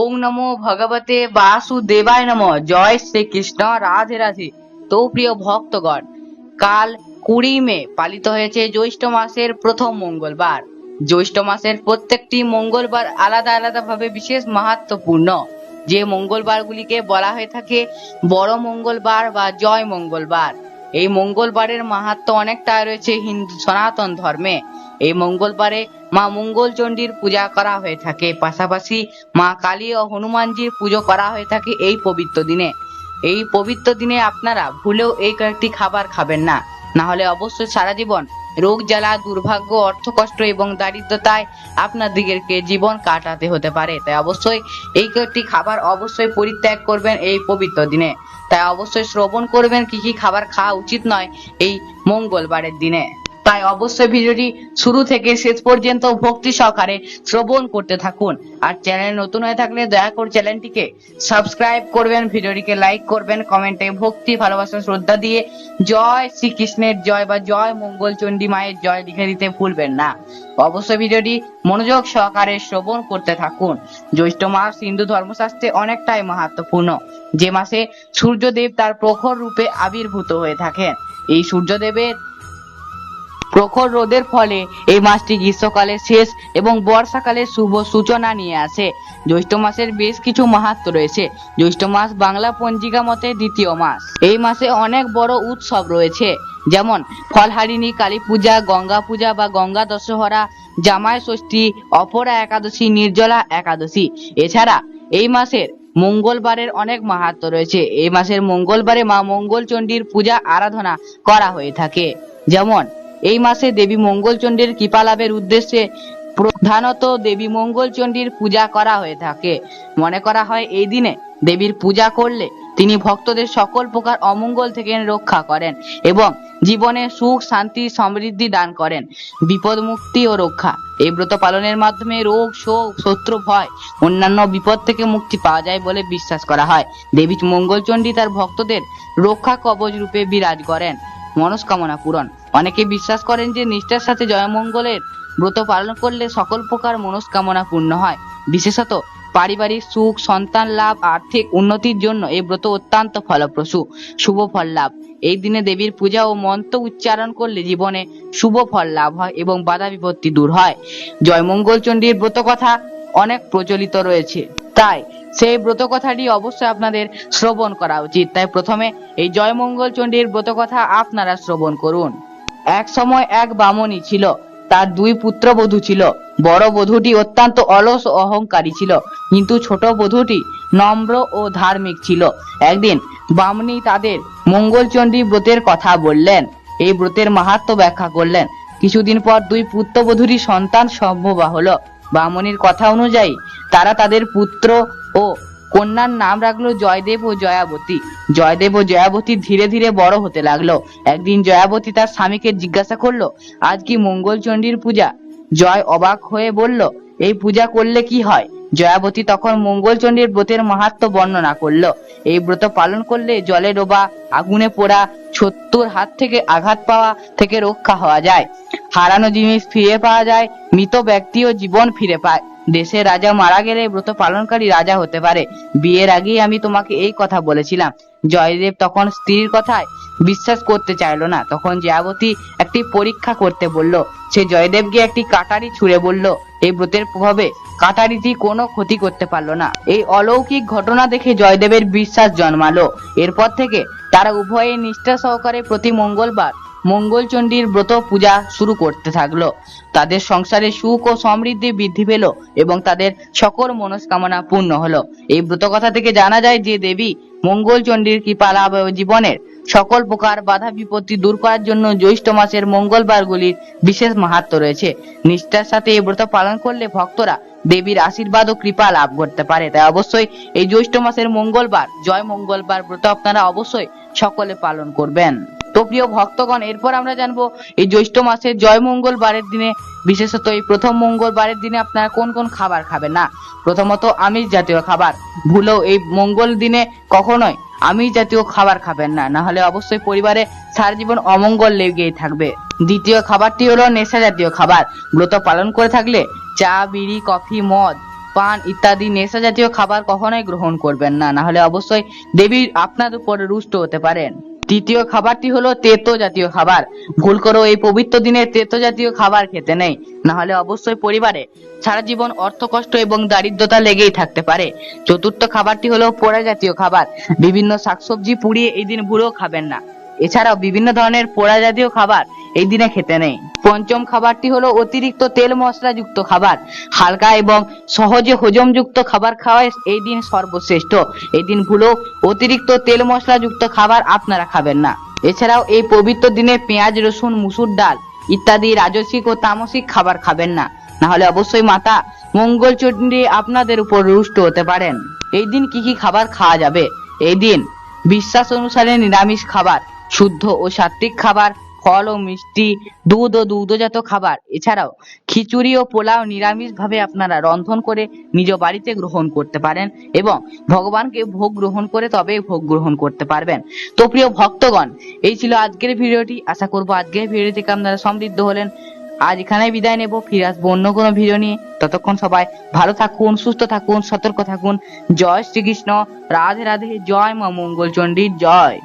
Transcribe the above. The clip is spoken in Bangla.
ওম নমো ভগবতে বাসুদেবায় নম। জয় শ্রীকৃষ্ণ, রাধে রাধে। তো প্রিয় ভক্তগণ, কাল কুড়ি মে পালিত হয়েছে জ্যৈষ্ঠ মাসের প্রথম মঙ্গলবার। জ্যৈষ্ঠ মাসের প্রত্যেকটি মঙ্গলবার আলাদা আলাদা ভাবে বিশেষ মাহাত্মপূর্ণ। যে মঙ্গলবারগুলিকে বলা হয়ে থাকে বড় মঙ্গলবার বা জয় মঙ্গলবার। এই মঙ্গলবারের মাহাত্ম অনেকটা রয়েছে হিন্দু সনাতন ধর্মে। এই মঙ্গলবারে মা মঙ্গল চণ্ডীর পূজা করা হয়ে থাকে। পাশাপাশি মা কালী ও হনুমানজির পুজো করা হয়ে থাকে এই পবিত্র দিনে। এই পবিত্র দিনে আপনারা ভুলেও এই কয়েকটি খাবার খাবেন না। না হলে অবশ্যই সারা জীবন রোগ, জ্বালা, দুর্ভাগ্য, অর্থ কষ্ট এবং দারিদ্রতায় আপনাদেরকে জীবন কাটাতে হতে পারে। তাই অবশ্যই এই কয়েকটি খাবার অবশ্যই পরিত্যাগ করবেন এই পবিত্র দিনে। তাই অবশ্যই শ্রবণ করবেন, কি কি খাবার খাওয়া উচিত নয় এই মঙ্গলবারের দিনে। তাই অবশ্যই ভিডিওটি শুরু থেকে শেষ পর্যন্ত ভক্তি সহকারে শ্রবণ করতে থাকুন। আর চ্যানেল নতুন হয়ে থাকলে দয়া করে চ্যানেলটিকে সাবস্ক্রাইব করবেন, ভিডিওটিকে লাইক করবেন, কমেন্টে ভক্তি, ভালোবাসা, শ্রদ্ধা দিয়ে জয় শ্রীকৃষ্ণের জয় বা জয় মঙ্গল চণ্ডী মায়ের জয় লিখে দিতে ভুলবেন না। অবশ্যই ভিডিওটি মনোযোগ সহকারে শ্রবণ করতে থাকুন। জ্যৈষ্ঠ মাস হিন্দু ধর্মশাস্ত্রে অনেকটাই মাহাত্মপূর্ণ। যে মাসে সূর্যদেব তার প্রখর রূপে আবির্ভূত হয়ে থাকেন। এই সূর্যদেবের প্রখর রোদের ফলে এই মাসটি গ্রীষ্মকালের শেষ এবং বর্ষাকালের শুভ সূচনা নিয়ে আসে। জ্যৈষ্ঠ মাসের বেশ কিছু মাহাত্ম রয়েছে। জ্যৈষ্ঠ মাস বাংলা পঞ্জিকা মতে দ্বিতীয় মাস। এই মাসে অনেক বড় উৎসব রয়েছে। যেমন ফলহারিণী কালী পূজা গঙ্গা পূজা বা গঙ্গা দশহরা, জামাই ষষ্ঠী, অপরা একাদশী, নির্জলা একাদশী। এছাড়া এই মাসের মঙ্গলবারের অনেক মাহাত্ম রয়েছে। এই মাসের মঙ্গলবারে মা মঙ্গল চণ্ডীর পূজা আরাধনা করা হয়ে থাকে। যেমন এই মাসে দেবী মঙ্গলচণ্ডীর কৃপা লাভের উদ্দেশ্যে প্রধানত দেবী মঙ্গলচণ্ডীর পূজা করা হয়ে থাকে। মনে করা হয় এই দিনে দেবীর পূজা করলে তিনি ভক্তদের সকল প্রকার অমঙ্গল থেকে রক্ষা করেন এবং জীবনে সুখ, শান্তি, সমৃদ্ধি দান করেন। বিপদ মুক্তি ও রক্ষা। এই ব্রত পালনের মাধ্যমে রোগ, শোক, শত্রু, ভয়, অন্যান্য বিপদ থেকে মুক্তি পাওয়া যায় বলে বিশ্বাস করা হয়। দেবী মঙ্গলচণ্ডী তার ভক্তদের রক্ষা কবচ রূপে বিরাজ করেন। মনস্কামনা পূরণ। অনেকে বিশ্বাস করেন যে নিষ্ঠার সাথে জয়মঙ্গলের ব্রত পালন করলে সকল প্রকার মনস্কামনা পূর্ণ হয়। বিশেষত পারিবারিক সুখ, সন্তান লাভ, আর্থিক উন্নতির জন্য এই ব্রত অত্যন্ত ফলপ্রসূ, শুভ ফল লাভ। এই দিনে দেবীর পূজা ও মন্ত্র উচ্চারণ করলে জীবনে শুভ ফল লাভ হয় এবং বাধা বিপত্তি দূর হয়। জয়মঙ্গল চণ্ডীর ব্রত কথা অনেক প্রচলিত রয়েছে। তাই সেই ব্রত কথাটি অবশ্যই আপনাদের শ্রবণ করা উচিত। তাই প্রথমে এই জয়মঙ্গল চণ্ডীর ব্রত কথা আপনারা শ্রবণ করুন। এক সময় এক বামনী ছিল, তার দুই পুত্র পুত্রবধূ ছিল। বড় বধূটি অত্যন্ত অলস ও অহংকারী ছিল, কিন্তু ছোট বধূটি নম্র ও ধার্মিক ছিল। একদিন বামনী তাদের মঙ্গলচণ্ডী ব্রতের কথা বললেন, এই ব্রতের মাহাত্ম ব্যাখ্যা করলেন। কিছুদিন পর দুই পুত্রবধূরই সন্তান সম্ভবা হলো। বামনির কথা অনুযায়ী তারা তাদের পুত্র ও, কন্যার নাম রাখল জয়দেব ও জয়াবতী। জয়দেব ও জয়াবতী ধীরে ধীরে বড় হতে লাগল। একদিন জয়াবতী তার স্বামীকে জিজ্ঞাসা করল, আজ কি মঙ্গল চণ্ডীর পূজা? জয় অবাক হয়ে বলল, এই পূজা করলে কি হয়? জয়াবতী তখন মঙ্গল চণ্ডীর ব্রতের মাহাত্ম বর্ণনা করল। এই ব্রত পালন করলে জলে ডোবা, আগুনে পোড়া শত্রুর হাত থেকে আঘাত পাওয়া থেকে রক্ষা হওয়া যায়। হারানো জিনিস ফিরে পাওয়া যায়, মৃত ব্যক্তিও জীবন ফিরে পায়। দেশের রাজা মারা গেলে ব্রত পালনকারী রাজা হতে পারে। বিয়ের আগেই আমি তোমাকে এই কথা বলেছিলাম। জয়দেব তখন স্ত্রীর কথায় বিশ্বাস করতে চাইলো না। তখন জয়াবতী একটি পরীক্ষা করতে বলল। সে জয়দেবকে একটি কাটারি ছুঁড়ে বলল। এই ব্রতের প্রভাবে কাটারিটি কোনো ক্ষতি করতে পারল না। এই অলৌকিক ঘটনা দেখে জয়দেবের বিশ্বাস জন্মালো। এরপর থেকে তারা উভয়ে নিষ্ঠা সহকারে প্রতি মঙ্গলবার মঙ্গলচণ্ডীর ব্রত পূজা শুরু করতে থাকল। তাদের সংসারে সুখ ও সমৃদ্ধি বৃদ্ধি পেল এবং তাদের সকল মনস্কামনা পূর্ণ হলো। এই ব্রত কথা থেকে জানা যায় যে দেবী মঙ্গলচণ্ডীর কৃপা লাভ জীবনের সকল প্রকার বাধা বিপত্তি দূর করার জন্য জ্যৈষ্ঠ মাসের মঙ্গলবারগুলির বিশেষ মাহাত্ম রয়েছে। নিষ্ঠার সাথে এই ব্রত পালন করলে ভক্তরা দেবীর আশীর্বাদ ও কৃপা লাভ করতে পারে। তাই অবশ্যই এই জ্যৈষ্ঠ মাসের মঙ্গলবার, জয় মঙ্গলবার ব্রত আপনারা অবশ্যই সকলে পালন করবেন। তো প্রিয় ভক্তগণ, এরপর আমরা জানব এই জ্যৈষ্ঠ মাসের জয় মঙ্গলবারের দিনে, বিশেষত এই প্রথম মঙ্গলবারের দিনে আপনারা কোন কোন খাবার খাবেন না? প্রথমত আমিষ জাতীয় খাবার। ভুলেও এই মঙ্গল দিনে কখনোই আমিষ জাতীয় খাবার খাবেন না। না হলে অবশ্যই পরিবারে সারা জীবন অমঙ্গল লেগেই থাকবে। দ্বিতীয় খাবারটি হলো নেশা জাতীয় খাবার। ব্রত পালন করে থাকলে চা, বিড়ি, কফি, মদ, পান ইত্যাদি নেশা জাতীয় খাবার কখনোই গ্রহণ করবেন না। না হলে অবশ্যই দেবী আপনার উপরে রুষ্ট হতে পারেন। তৃতীয় খাবারটি হলো তেতো জাতীয় খাবার। ভুল করো, এই পবিত্র দিনে তেতো জাতীয় খাবার খেতে নেই। না হলে অবশ্যই পরিবারে সারা জীবন অর্থ কষ্ট এবং দারিদ্রতা লেগেই থাকতে পারে। চতুর্থ খাবারটি হলো পোড়া জাতীয় খাবার। বিভিন্ন শাকসবজি পুড়িয়ে এই দিন ভুলেও খাবেন না। এছাড়াও বিভিন্ন ধরনের পোড়া জাতীয় খাবার এই দিনে খেতে নেই। পঞ্চম খাবারটি হলো অতিরিক্ত তেল মশলা যুক্ত খাবার। হালকা এবং সহজে হজমযুক্ত খাবার খাওয়াই এই দিন সর্বশ্রেষ্ঠ। এই দিন ভুলেও অতিরিক্ত তেল মশলা যুক্ত খাবার আপনারা খাবেন না। এছাড়াও এই পবিত্র দিনে পেঁয়াজ, রসুন, মুসুর ডাল ইত্যাদি রাজসিক ও তামসিক খাবার খাবেন না। না হলে অবশ্যই মাতা মঙ্গল চণ্ডী আপনাদের উপর রুষ্ট হতে পারেন। এই দিন কি কি খাবার খাওয়া যাবে? এই দিন বিশ্বাস অনুসারে নিরামিষ খাবার শুদ্ধ ও সাত্বিক খাবার, ফল ও মিষ্টি, দুধ ও দুগ্ধজাত খাবার। এছাড়াও খিচুড়ি ও পোলাও নিরামিষ ভাবে আপনারা রন্ধন করে নিজ বাড়িতে গ্রহণ করতে পারেন এবং ভগবানকে ভোগ গ্রহণ করে তবেই ভোগ গ্রহণ করতে পারবেন। তো প্রিয় ভক্তগণ, এই ছিল আজকের ভিডিওটি। আশা করব আজকের ভিডিও থেকে আপনারা সমৃদ্ধ হলেন। আজ এখানে বিদায় নেব, ফিরে আসব অন্য কোনো ভিডিও নিয়ে। ততক্ষণ সবাই ভালো থাকুন, সুস্থ থাকুন, সতর্ক থাকুন। জয় শ্রীকৃষ্ণ। রাধে রাধে, জয় মা মঙ্গল চণ্ডীর জয়।